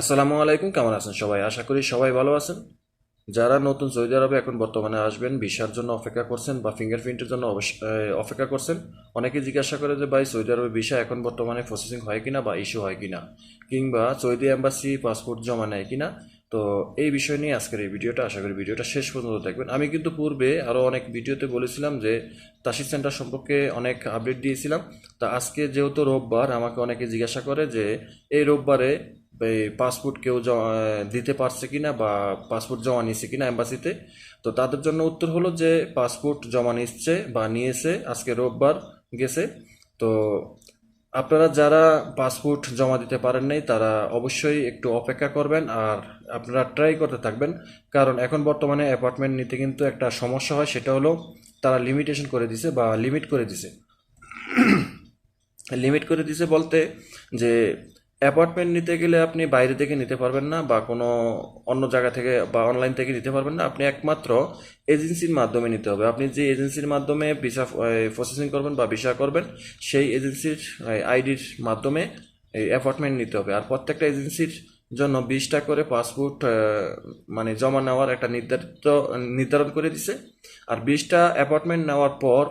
আসসালামু আলাইকুম, কেমন আছেন সবাই? আশা করি সবাই ভালো আছেন। যারা নতুন সৌদি আরবে এখন বর্তমানে আসবেন, ভিসার জন্য অপেক্ষা করছেন বা ফিঙ্গারপ্রিন্টের জন্য অপেক্ষা করছেন, অনেকে জিজ্ঞাসা করে যে, ভাই, সৌদি আরবে ভিসা এখন বর্তমানে প্রসেসিং হয় কিনা বা ইস্যু হয় কিনা? কিংবা, সৌদি এম্বাসি পাসপোর্ট জমা নেয় কিনা? তো এই বিষয় নিয়ে আজকের এই ভিডিওটা, আশা করি ভিডিওটা শেষ পর্যন্ত দেখবেন। আমি কিন্তু পূর্বে আরও অনেক ভিডিওতে বলেছিলাম যে তাসির সেন্টার সম্পর্কে অনেক আপডেট দিয়েছিলাম। তা আজকে যেহেতু রোববার, আমাকে অনেকে জিজ্ঞাসা করে যে, এই রোববারে এই পাসপোর্ট কেউ দিতে পারছে কিনা বা পাসপোর্ট জমা নিয়েছে কিনা এম্বাসিতে, তো তাদের জন্য উত্তর হলো যে পাসপোর্ট জমা নিচ্ছে বা নিয়েছে, আজকে রোববার গেছে। তো আপনারা যারা পাসপোর্ট জমা দিতে পারেন নাই, তারা অবশ্যই একটু অপেক্ষা করবেন আর আপনারা ট্রাই করতে থাকবেন। কারণ এখন বর্তমানে অ্যাপার্টমেন্ট নিতে কিন্তু একটা সমস্যা হয়, সেটা হলো তারা লিমিটেশন করে দিছে বা লিমিট করে দিছে। লিমিট করে দিছে বলতে যে অ্যাপার্টমেন্ট নিতে গেলে আপনি বাইরে থেকে নিতে পারবেন না বা কোনো অন্য জায়গা থেকে বা অনলাইন থেকে নিতে পারবেন না। আপনি একমাত্র এজেন্সির মাধ্যমে নিতে হবে। আপনি যে এজেন্সির মাধ্যমে ভিসা প্রসেসিং করবেন বা ভিসা করবেন, সেই এজেন্সির আইডির মাধ্যমে, এই অ্যাপার্টমেন্ট নিতে হবে। আর প্রত্যেকটা এজেন্সির জন্য বিশটা করে পাসপোর্ট মানে জমা নেওয়ার একটা নির্ধারিত, নির্ধারণ করে দিছে। আর বিশটা অ্যাপার্টমেন্ট নেওয়ার পর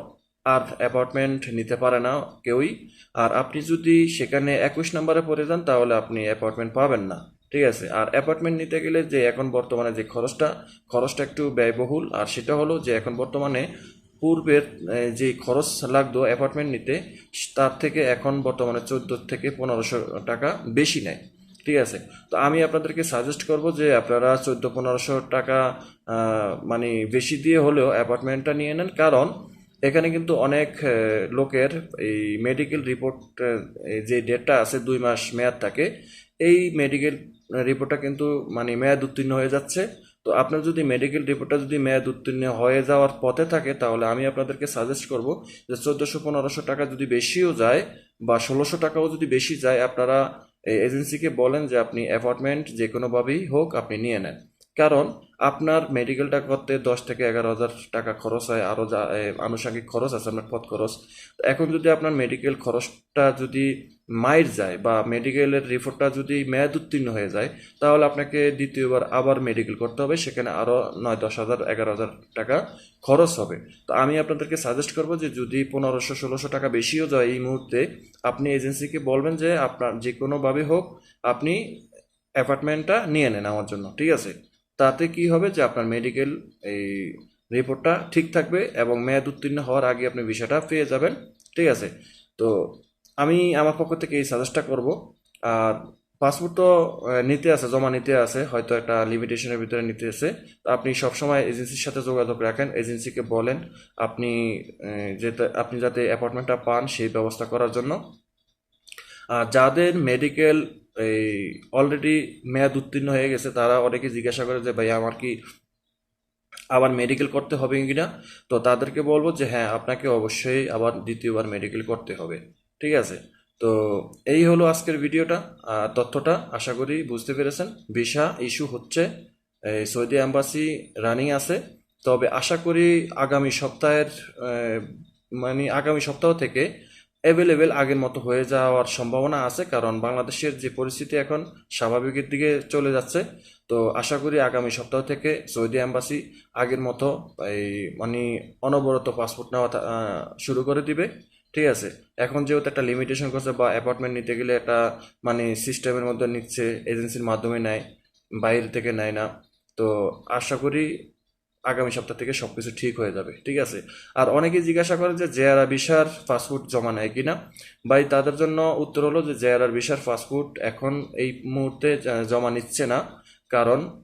আর অ্যাপার্টমেন্ট নিতে পারে না কেউই। আর আপনি যদি সেখানে একুশ নম্বরে পড়ে যান, তাহলে আপনি অ্যাপার্টমেন্ট পাবেন না। ঠিক আছে? আর অ্যাপার্টমেন্ট নিতে গেলে যে এখন বর্তমানে যে খরচটা খরচটা একটু ব্যয়বহুল। আর সেটা হলো যে এখন বর্তমানে পূর্বের যে খরচ লাগতো অ্যাপার্টমেন্ট নিতে, তার থেকে এখন বর্তমানে চোদ্দ থেকে পনেরোশো টাকা বেশি নেয়। ঠিক আছে? তো আমি আপনাদেরকে সাজেস্ট করব যে আপনারা চোদ্দ, পনেরোশো টাকা মানে বেশি দিয়ে হলেও অ্যাপার্টমেন্টটা নিয়ে নেন। কারণ এখানে কিন্তু অনেক লোকের এই মেডিকেল রিপোর্ট যে ডেটটা আছে দুই মাস মেয়াদ থাকে, এই মেডিকেল রিপোর্টটা কিন্তু মানে মেয়াদ উত্তীর্ণ হয়ে যাচ্ছে। তো আপনার যদি মেডিকেল রিপোর্টটা যদি মেয়াদ উত্তীর্ণ হয়ে যাওয়ার পথে থাকে, তাহলে আমি আপনাদেরকে সাজেস্ট করব যে চোদ্দোশো পনেরোশো টাকা যদি বেশিও যায় বা ষোলোশো টাকাও যদি বেশি যায়, আপনারা এজেন্সিকে বলেন যে আপনি অ্যাপার্টমেন্ট যে কোনোভাবেই হোক আপনি নিয়ে নেন। কারণ আপনার মেডিকেলটা করতে দশ থেকে এগারো হাজার টাকা খরচ হয় আরও যা আনুষঙ্গিক খরচ আছে, আপনার পথ খরচ। এখন যদি আপনার মেডিকেল খরচটা যদি মাইর যায় বা মেডিকেলের রিপোর্টটা যদি মেয়াদ উত্তীর্ণ হয়ে যায়, তাহলে আপনাকে দ্বিতীয়বার আবার মেডিকেল করতে হবে, সেখানে আরও নয়, দশ হাজার, এগারো হাজার টাকা খরচ হবে। তো আমি আপনাদেরকে সাজেস্ট করব যে যদি পনেরোশো, ষোলোশো টাকা বেশিও যায় এই মুহূর্তে, আপনি এজেন্সিকে বলবেন যে আপনার যে কোনোভাবে হোক, আপনি অ্যাপার্টমেন্টটা নিয়ে নেন আমার জন্য, ঠিক আছে? তাতে কি হবে যে আপনার মেডিকেল এই রিপোর্টটা ঠিক থাকবে এবং মেয়াদ উত্তীর্ণ হওয়ার আগে আপনি বিষয়টা পেয়ে যাবেন, ঠিক আছে? তো আমি আমার পক্ষ থেকে এই সাজেস্টটা করব। আর পাসপোর্ট তো নিতে আছে, জমা নিতে আছে, হয়তো একটা লিমিটেশনের ভিতরে নিতে আছে। তো আপনি সবসময় এজেন্সির সাথে যোগাযোগ রাখেন এজেন্সিকে বলেন আপনি যেতে আপনি যাতে অ্যাপয়েন্টমেন্টটা পান সেই ব্যবস্থা করার জন্য। আর যাদের মেডিকেল এই অলরেডি মেয়াদ উত্তীর্ণ হয়ে গেছে। তারা অনেকে জিজ্ঞাসা করে যে, ভাই, আমার কি আবার মেডিকেল করতে হবে কিনা? তো তাদেরকে বলব যে হ্যাঁ আপনাকে অবশ্যই আবার দ্বিতীয়বার মেডিকেল করতে হবে। ঠিক আছে? তো এই হলো আজকের ভিডিওটা। তথ্যটা আশা করি বুঝতে পেরেছেন। ভিসা ইস্যু হচ্ছে, এই সৌদি অ্যাম্বাসি রানিং আছে। তবে আশা করি আগামী সপ্তাহের মানে আগামী সপ্তাহ থেকে অ্যাভেলেবেল আগের মতো হয়ে যাওয়ার সম্ভাবনা আছে, কারণ বাংলাদেশের যে পরিস্থিতি এখন স্বাভাবিকের দিকে চলে যাচ্ছে। তো আশা করি আগামী সপ্তাহ থেকে সৌদি অ্যাম্বাসি আগের মতো এই মানে অনবরত পাসপোর্ট নেওয়া শুরু করে দিবে। ঠিক আছে? এখন যেহেতু একটা লিমিটেশন করছে বা অ্যাপার্টমেন্ট নিতে গেলে একটা মানে সিস্টেমের মধ্যে নিচ্ছে এজেন্সির মাধ্যমে নেয়, বাইরে থেকে নেয় না। তো আশা করি আগামী সপ্তাহ থেকে সব কিছু ঠিক হয়ে যাবে, ঠিক আছে? আর অনেকেই জিজ্ঞাসা করে যে জেয়ারা বিশার ফাস্টফুড জমা নেয় কিনা? ভাই, তাদের জন্য উত্তর হলো যে জেআরআর বিশার ফাস্টফুড এখন এই মুহূর্তে জমা নিচ্ছে না। কারণ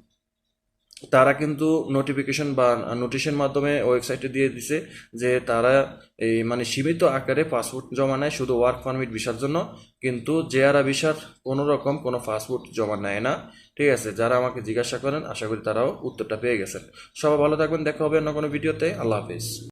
তারা কিন্তু নোটিফিকেশন বা নোটিশের মাধ্যমে ওয়েবসাইটে দিয়ে দিছে যে তারা এই মানে সীমিত আকারে পাসপোর্ট জমা নেয় শুধু ওয়ার্ক পারমিট ভিসার জন্য, কিন্তু জেআরআ ভিসার কোনো রকম কোনো পাসপোর্ট জমা নেয় না। ঠিক আছে, যারা আমাকে জিজ্ঞাসা করেন, আশা করি তারাও উত্তরটা পেয়ে গেছেন। সবাই ভালো থাকবেন, দেখা হবে অন্য কোনো ভিডিওতে। আল্লাহ হাফিজ।